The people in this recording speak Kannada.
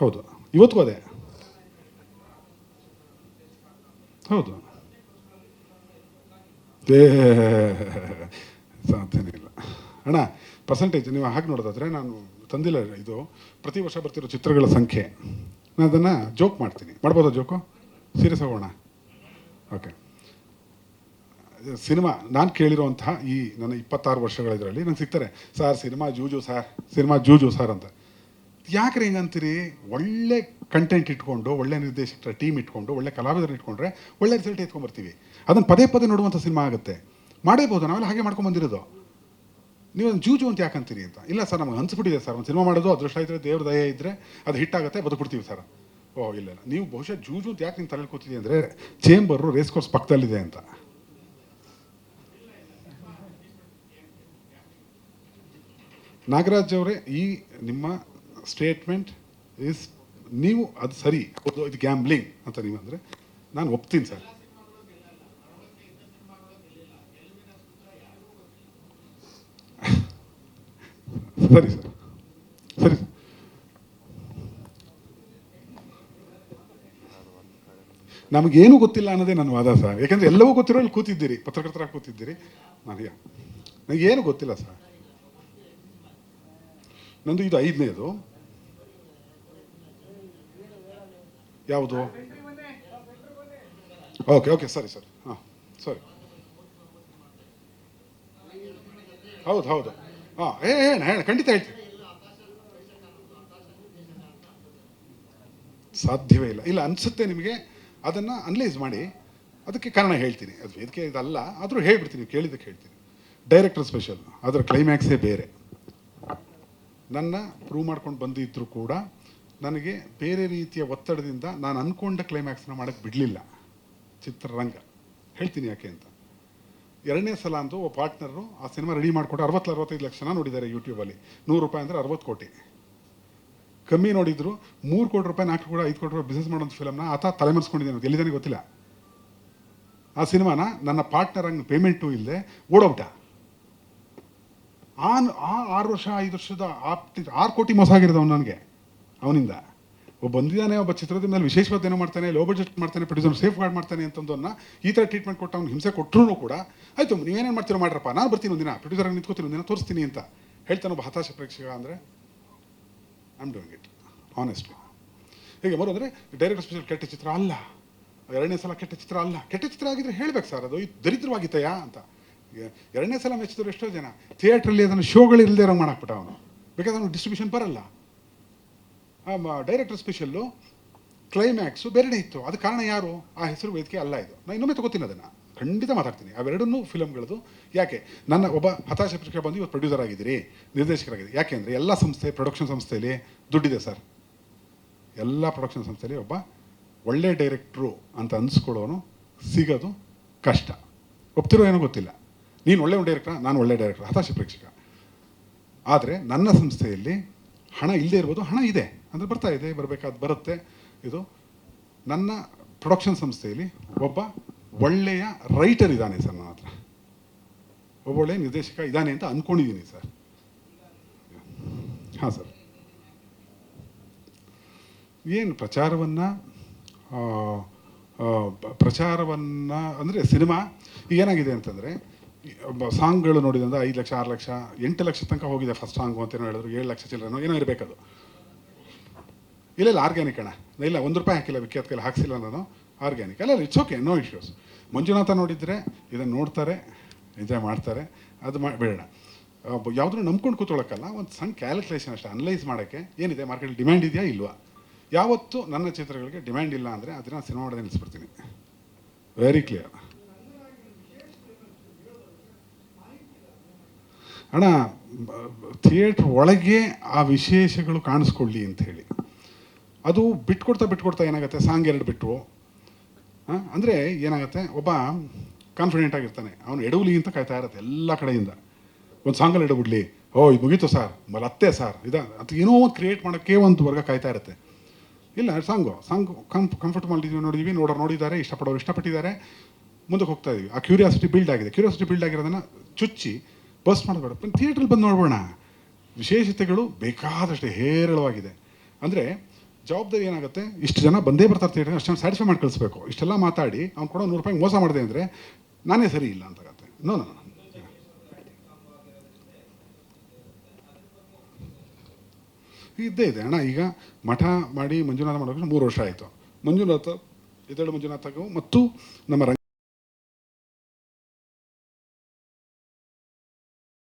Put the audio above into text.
ಹೌದು. ಇವತ್ತು ಅದೇ. ಹೌದು. ಏ ಸಾಧ್ಯನೇ ಇಲ್ಲ ಅಣ್ಣ ಪರ್ಸೆಂಟೇಜ್ ನೀವು ಹಾಗೆ ನೋಡೋದಾದರೆ ನಾನು ತಂದಿಲ್ಲ ಇದು. ಪ್ರತಿ ವರ್ಷ ಬರ್ತಿರೋ ಚಿತ್ರಗಳ ಸಂಖ್ಯೆ. ನಾನು ಅದನ್ನು ಜೋಕ್ ಮಾಡ್ತೀನಿ. ಮಾಡ್ಬೋದಾ ಜೋಕು ಸೀರಿಯಸ್ ಆಗೋಣ. ಓಕೆ ಸಿನಿಮಾ, ನಾನು ಕೇಳಿರೋಂತಹ ಈ ನನ್ನ ಇಪ್ಪತ್ತಾರು ವರ್ಷಗಳ ಇದರಲ್ಲಿ ನಂಗೆ ಸಿಗ್ತಾರೆ. ಸರ್, ಸಿನಿಮಾ ಜೂಜು ಸರ್, ಸಿನಿಮಾ ಜೂಜು ಸರ್ ಅಂತ. ಯಾಕ್ರೆ ಹಿಂಗಂತೀರಿ? ಒಳ್ಳೆ ಕಂಟೆಂಟ್ ಇಟ್ಕೊಂಡು, ಒಳ್ಳೆ ನಿರ್ದೇಶಕರ ಟೀಮ್ ಇಟ್ಕೊಂಡು, ಒಳ್ಳೆ ಕಲಾವಿದರನ್ನ ಇಟ್ಕೊಂಡ್ರೆ ಒಳ್ಳೆ ರಿಸಲ್ಟ್ ಎತ್ಕೊಂಡ್ಬರ್ತೀವಿ. ಅದನ್ನು ಪದೇ ಪದೇ ನೋಡುವಂಥ ಸಿನಿಮಾ ಆಗುತ್ತೆ. ಮಾಡೇಬೋದು ನಾವೆಲ್ಲ ಹಾಗೆ ಮಾಡ್ಕೊಂಡು ಬಂದಿರೋದು. ನೀವು ಒಂದು ಜೂಜು ಅಂತ ಯಾಕಂತೀರಿ ಅಂತ? ಇಲ್ಲ ಸರ್, ನಮಗೆ ಅನ್ಸ್ಬಿಟ್ಟಿದೆ ಸರ್. ಒಂದು ಸಿನಿಮಾ ಮಾಡೋದು, ಅದೃಷ್ಟ ಇದ್ದರೆ ದೇವ್ರ ದಯ ಇದ್ದರೆ ಅದು ಹಿಟ್ಟಾಗುತ್ತೆ ಬದುಕ್ಬಿಡ್ತೀವಿ ಸರ್. ಓ ಇಲ್ಲ ಇಲ್ಲ. ನೀವು ಬಹುಶಃ ಜೂಜು ಅಂತ ಯಾಕೆ ನಿಮ್ಮ ತಲೆಯಲ್ಲಿ ಕೂತಿದೆ ಅಂದರೆ ಚೇಂಬರು ರೇಸ್ ಕೋರ್ಸ್ ಪಕ್ಕದಲ್ಲಿದೆ ಅಂತ. ನಾಗರಾಜ್ ಅವರೇ, ಈ ನಿಮ್ಮ ಸ್ಟೇಟ್ಮೆಂಟ್ ಇಸ್ ನೀವು ಅದು ಸರಿ ಇದು ಗ್ಯಾಂಬ್ಲಿಂಗ್ ಅಂತ ನೀವು ಅಂದರೆ, ನಾನು ಒಪ್ತೀನಿ ಸರ್. ಸರಿ ಸರ್. ಸರಿ ನಮಗೇನು ಗೊತ್ತಿಲ್ಲ ಅನ್ನೋದೇ ನನ್ನ ವಾದ ಸರ್. ಯಾಕಂದ್ರೆ ಎಲ್ಲವೂ ಗೊತ್ತಿರೋ ಅಲ್ಲಿ ಕೂತಿದ್ದೀರಿ ಪತ್ರಕರ್ತರಾಗಿ ಕೂತಿದ್ದೀರಿ. ನನಗೆ ನನಗೇನು ಗೊತ್ತಿಲ್ಲ ಸರ್. ನಂದು ಇದು ಐದನೇದು. ಯಾವುದು? ಓಕೆ ಓಕೆ ಸರಿ ಸರಿ. ಹಾಂ, ಸರಿ. ಹೌದು ಹೌದು. ಹಾಂ, ಏ ಹೇಳ ಹೇಳ, ಖಂಡಿತ ಹೇಳ್ತೀನಿ. ಸಾಧ್ಯವೇ ಇಲ್ಲ. ಇಲ್ಲ, ಅನಿಸುತ್ತೆ ನಿಮಗೆ, ಅದನ್ನು ಅನಲೈಸ್ ಮಾಡಿ, ಅದಕ್ಕೆ ಕಾರಣ ಹೇಳ್ತೀನಿ. ಅದು ವೇದಿಕೆ ಇದಲ್ಲ, ಆದರೂ ಹೇಳ್ಬಿಡ್ತೀನಿ ಕೇಳಿದಕ್ಕೆ ಹೇಳ್ತೀನಿ. ಡೈರೆಕ್ಟರ್ ಸ್ಪೆಷಲ್ ಅದರ ಕ್ಲೈಮ್ಯಾಕ್ಸೇ ಬೇರೆ. ನನ್ನ ಪ್ರೂವ್ ಮಾಡ್ಕೊಂಡು ಬಂದಿದ್ದರೂ ಕೂಡ ನನಗೆ ಬೇರೆ ರೀತಿಯ ಒತ್ತಡದಿಂದ ನಾನು ಅಂದ್ಕೊಂಡ ಕ್ಲೈಮ್ಯಾಕ್ಸ್ನ ಮಾಡೋಕ್ಕೆ ಬಿಡಲಿಲ್ಲ. ಚಿತ್ರರಂಗ. ಹೇಳ್ತೀನಿ ಯಾಕೆ ಅಂತ. ಎರಡನೇ ಸಲ ಅಂತೂ ಒಬ್ಬ ಪಾರ್ಟ್ನರು ಆ ಸಿನಿಮಾ ರೆಡಿ ಮಾಡಿಕೊಟ್ಟು ಅರವತ್ತು ಅರವತ್ತೈದು ಲಕ್ಷ ನೋಡಿದ್ದಾರೆ ಯೂಟ್ಯೂಬಲ್ಲಿ ನೂರು ರೂಪಾಯಿ ಅಂದರೆ ಅರವತ್ತು ಕೋಟಿ. ಕಮ್ಮಿ ನೋಡಿದ್ರು ಮೂರು ಕೋಟಿ ರೂಪಾಯಿ, ನಾಲ್ಕು ಕೋಟಿ, ಐದು ಕೋಟಿ ರೂಪಾಯಿ ಬಿಸ್ನೆಸ್ ಮಾಡೋಂಥ ಫಿಲಮ್ನ ಆತ ತಲೆಮರೆಸ್ಕೊಂಡಿದ್ದಾನೆ ಎಲ್ಲಿದ್ದಾನೆ ಗೊತ್ತಿಲ್ಲ. ಆ ಸಿನಿಮಾನ ನನ್ನ ಪಾರ್ಟ್ನರ್ ಹಂಗೆ ಪೇಮೆಂಟು ಇಲ್ಲದೆ ಓಡೋಗ್ಬಿಟ್ಟ. ಆ ಆ ಆರು ವರ್ಷ, ಐದು ವರ್ಷದ ಆರು ಕೋಟಿ ಮೋಸ ಆಗಿರೋದು ಅವನು ನನಗೆ. ಅವನಿಂದ. ಒಬ್ಬ ಬಂದಿದ್ದಾನೆ ಒಬ್ಬ ಚಿತ್ರದ ಮೇಲೆ ವಿಶೇಷವಾದ ಏನೋ ಮಾಡ್ತಾನೆ ಲೋ ಬಜೆಟ್ ಮಾಡ್ತಾನೆ ಪ್ರೊಡ್ಯೂಸರ್ ಸೇಫ್ ಗಾರ್ಡ್ ಮಾಡ್ತಾನೆ ಅಂತಂದನ್ನ ಈ ಥರ ಟ್ರೀಟ್ಮೆಂಟ್ ಕೊಟ್ಟು ಅವ್ನು ಹಿಂಸೆ ಕೊಟ್ಟರು ಕೂಡ, ಆಯಿತು ನೀವೇನೇನು ಮಾಡ್ತೀರೋ ಮಾಡ್ರಪ್ಪ, ನಾನು ಬರ್ತೀನಿ ಒಂದಿನ ಪ್ರೊಡ್ಯೂಸರ್ ನಿಂತ್ಕೋತೀನಿ ಒಂದಿನ, ತೋರಿಸ್ತೀನಿ ಅಂತ. ಹೇಳ್ತಾನೆ ಒಬ್ಬ ಹತಾಶ ಪ್ರೇಕ್ಷಕ ಅಂದರೆ I am doing it honest ಹೀಗೆ ಮರು ಅಂದರೆ ಡೈರೆಕ್ಟರ್ ಸ್ಪೆಷಲ್ ಕೆಟ್ಟ ಚಿತ್ರ ಅಲ್ಲ. ಎರಡನೇ ಸಲ ಕೆಟ್ಟ ಚಿತ್ರ ಅಲ್ಲ. ಕೆಟ್ಟ ಚಿತ್ರ ಆಗಿದ್ರೆ ಹೇಳ್ಬೇಕು ಸರ್ ಅದು ದರಿದ್ರವಾಗಿತ್ತಯಾ ಅಂತ. ಎರಡನೇ ಸಲ ಮೆಚ್ಚಿದ್ರು ಎಷ್ಟೋ ಜನ. ಥಿಯೇಟ್ರಲ್ಲಿ ಅದನ್ನು ಶೋಗಳಿಲ್ಲದೆ ಇರೋ ಮಾಡಾಕ್ಬಿಟ್ಟ ಅವನು. ಬೇಕಾದ್ರೆ ಅವನು ಡಿಸ್ಟ್ರಿಬ್ಯೂಷನ್ ಬರಲ್ಲ. ಡೈರೆಕ್ಟರ್ ಸ್ಪೆಷಲ್ಲು ಕ್ಲೈಮ್ಯಾಕ್ಸು ಬೇರೆಡೆ ಇತ್ತು. ಅದು ಕಾರಣ ಯಾರು? ಆ ಹೆಸರು ವೇದಿಕೆ ಅಲ್ಲ ಇದು. ನಾನು ಇನ್ನೊಮ್ಮೆ ತಗೋತೀನಿ ಅದನ್ನು. ಖಂಡಿತ ಮಾತಾಡ್ತೀನಿ. ಅವೆರಡನ್ನೂ ಫಿಲಮ್ಗಳದು ಯಾಕೆ? ನನ್ನ ಒಬ್ಬ ಹತಾಶ ಪ್ರೇಕ್ಷಕ ಬಂದು ಇವತ್ತು ಪ್ರೊಡ್ಯೂಸರ್ ಆಗಿದ್ದೀರಿ, ನಿರ್ದೇಶಕರಾಗಿದ್ದೀರಿ. ಯಾಕೆ ಅಂದರೆ ಎಲ್ಲ ಸಂಸ್ಥೆ ಪ್ರೊಡಕ್ಷನ್ ಸಂಸ್ಥೆಯಲ್ಲಿ ದುಡ್ಡಿದೆ ಸರ್. ಎಲ್ಲ ಪ್ರೊಡಕ್ಷನ್ ಸಂಸ್ಥೆಯಲ್ಲಿ ಒಬ್ಬ ಒಳ್ಳೆ ಡೈರೆಕ್ಟ್ರು ಅಂತ ಅನ್ಸ್ಕೊಳ್ಳೋನು ಸಿಗೋದು ಕಷ್ಟ. ಒಪ್ತಿರೋ ಏನೋ ಗೊತ್ತಿಲ್ಲ. ನೀನು ಒಳ್ಳೆ ಡೈರೆಕ್ಟ್ರಾ ನಾನು ಒಳ್ಳೆ ಡೈರೆಕ್ಟ್ರ್ ಹತಾಶ ಪ್ರೇಕ್ಷಕ. ಆದರೆ ನನ್ನ ಸಂಸ್ಥೆಯಲ್ಲಿ ಹಣ ಇಲ್ಲದೆ ಇರ್ಬೋದು, ಹಣ ಇದೆ. ಅಂದರೆ ಬರ್ತಾ ಇದೆ, ಬರಬೇಕಾದ ಬರುತ್ತೆ. ಇದು ನನ್ನ ಪ್ರೊಡಕ್ಷನ್ ಸಂಸ್ಥೆಯಲ್ಲಿ ಒಬ್ಬ ಒಳ್ಳೆಯ ರೈಟರ್ ಇದ್ದಾನೆ ಸರ್ ನನ್ನ ಹತ್ರ. ಒಬ್ಬ ಒಳ್ಳೆಯ ನಿರ್ದೇಶಕ ಇದ್ದಾನೆ ಅಂತ ಅಂದ್ಕೊಂಡಿದ್ದೀನಿ ಸರ್. ಹಾಂ ಸರ್. ಏನು ಪ್ರಚಾರವನ್ನು ಪ್ರಚಾರವನ್ನು ಅಂದರೆ ಸಿನಿಮಾ ಏನಾಗಿದೆ ಅಂತಂದರೆ ಸಾಂಗ್ಗಳು ನೋಡಿದಂದ್ರೆ ಐದು ಲಕ್ಷ, ಆರು ಲಕ್ಷ, ಎಂಟು ಲಕ್ಷ ತನಕ ಹೋಗಿದೆ ಫಸ್ಟ್ ಸಾಂಗು ಅಂತ ಏನೋ ಹೇಳಿದ್ರು, ಏಳು ಲಕ್ಷ ಚಿಲ್ಲರೆನೋ ಏನೋ ಇರಬೇಕದು. ಇಲ್ಲ ಇಲ್ಲ ಆರ್ಗ್ಯಾನಿಕ್ ಅಣ್ಣ. ಇಲ್ಲ ಒಂದು ರೂಪಾಯಿ ಹಾಕಿಲ್ಲ ವಿಖ್ಯಾತ ಕೈಲಿ ಹಾಕ್ಸಿಲ್ಲ ನಾನು. ಆರ್ಗ್ಯಾನಿಕ್ ಅಲ್ಲ it's okay no issues Manjunatha ನೋಡಿದರೆ ಇದನ್ನು ನೋಡ್ತಾರೆ ಎಂಜಾಯ್ ಮಾಡ್ತಾರೆ, ಅದು ಮಾ, ಬೇಡ. ಯಾವುದನ್ನು ನಂಬ್ಕೊಂಡು ಕೂತ್ಕೊಳ್ಳೋಕ್ಕಲ್ಲ ಒಂದು ಸಣ್ಣ ಕ್ಯಾಲ್ಕುಲೇಷನ್ ಅಷ್ಟೇ ಅನಲೈಸ್ ಮಾಡೋಕ್ಕೆ ಏನಿದೆ ಮಾರ್ಕೆಟಲ್ಲಿ ಡಿಮ್ಯಾಂಡ್ ಇದೆಯಾ, ಇಲ್ವಾ? ಯಾವತ್ತು ನನ್ನ ಚಿತ್ರಗಳಿಗೆ ಡಿಮ್ಯಾಂಡ್ ಇಲ್ಲ ಅಂದರೆ ಅದನ್ನು ಸಿನಿಮಾ ಮಾಡೋದೇ ನಿಲ್ಲಿಸ್ಬಿಡ್ತೀನಿ. ವೆರಿ ಕ್ಲಿಯರ್ ಅಣ್ಣ ಥಿಯೇಟ್ರ್ ಒಳಗೆ ಆ ವಿಶೇಷಗಳು ಕಾಣಿಸ್ಕೊಳ್ಳಿ ಅಂತ ಹೇಳಿ. ಅದು ಬಿಟ್ಕೊಡ್ತಾ ಬಿಟ್ಕೊಡ್ತಾ ಏನಾಗುತ್ತೆ? ಸಾಂಗ್ ಎರಡು ಬಿಟ್ಟು ಅಂದರೆ ಏನಾಗುತ್ತೆ? ಒಬ್ಬ ಕಾನ್ಫಿಡೆಂಟ್ ಆಗಿರ್ತಾನೆ. ಅವನು ಎಡವುಲಿ ಅಂತ ಕಾಯ್ತಾ ಇರುತ್ತೆ ಎಲ್ಲ ಕಡೆಯಿಂದ. ಒಂದು ಸಾಂಗಲ್ಲಿ ಎಡಬಿಡ್ಲಿ. ಓ, ಇದು ಮುಗೀತು ಸರ್ ಮಲ್ಲ ಅತ್ತೆ ಸರ್ ಇದು, ಅದು ಏನೋ ಒಂದು ಕ್ರಿಯೇಟ್ ಮಾಡೋಕ್ಕೆ ಒಂದು ವರ್ಗ ಕಾಯ್ತಾ ಇರುತ್ತೆ. ಇಲ್ಲ ಸಾಂಗು ಸಾಂಗ್ ಕಂಫ್ ಕಂಫರ್ಟ್ ಮಾಡಿದ್ವಿ ನೋಡಿದ್ವಿ. ನೋಡೋರು ನೋಡಿದ್ದಾರೆ, ಇಷ್ಟಪಡೋರು ಇಷ್ಟಪಟ್ಟಿದ್ದಾರೆ. ಮುಂದಕ್ಕೆ ಹೋಗ್ತಾ ಇದೀವಿ. ಆ ಕ್ಯೂರಿಯಾಸಿಟಿ ಬಿಲ್ಡ್ ಆಗಿದೆ. ಕ್ಯೂರಿಯಾಸಿಟಿ ಬಿಲ್ಡ್ ಆಗಿರೋದನ್ನು ಚುಚ್ಚಿ ಬಸ್ ಮಾಡಬೇಡ. ಥಿಯೇಟ್ರಲ್ಲಿ ಬಂದು ನೋಡೋಣ ವಿಶೇಷತೆಗಳು ಬೇಕಾದಷ್ಟು ಹೇರಳವಾಗಿದೆ. ಅಂದರೆ ಜವಾಬ್ದಾರಿ ಏನಾಗುತ್ತೆ? ಇಷ್ಟು ಜನ ಬಂದೇ ಬರ್ತಾರೆ ಥಿಯೇಟರ್ ಅಷ್ಟು ಜನ ಸ್ಯಾಟಿಸ್ಫೈ ಮಾಡಿ ಕಳಿಸ್ಬೇಕು. ಇಷ್ಟೆಲ್ಲ ಮಾತಾಡಿ, ಅವ್ನು ಕೊಡೋ ನೂರು ರೂಪಾಯಿ ಮೋಸ ಮಾಡಿದೆ ಅಂದರೆ ನಾನೇ ಸರಿ ಇಲ್ಲ ಅಂತಾಗತ್ತೆ ನೋ ನೋ ಇದ್ದೇ ಇದೆ. ಅಣ್ಣ, ಈಗ ಮಠ ಮಾಡಿ ಮಂಜುನಾಥ ಮಾಡೋಕೆ ಮೂರು ವರ್ಷ ಆಯಿತು. ಮಂಜುನಾಥ ಇದಳು ಮಂಜುನಾಥಗೂ ಮತ್ತು ನಮ್ಮ ರಂಗ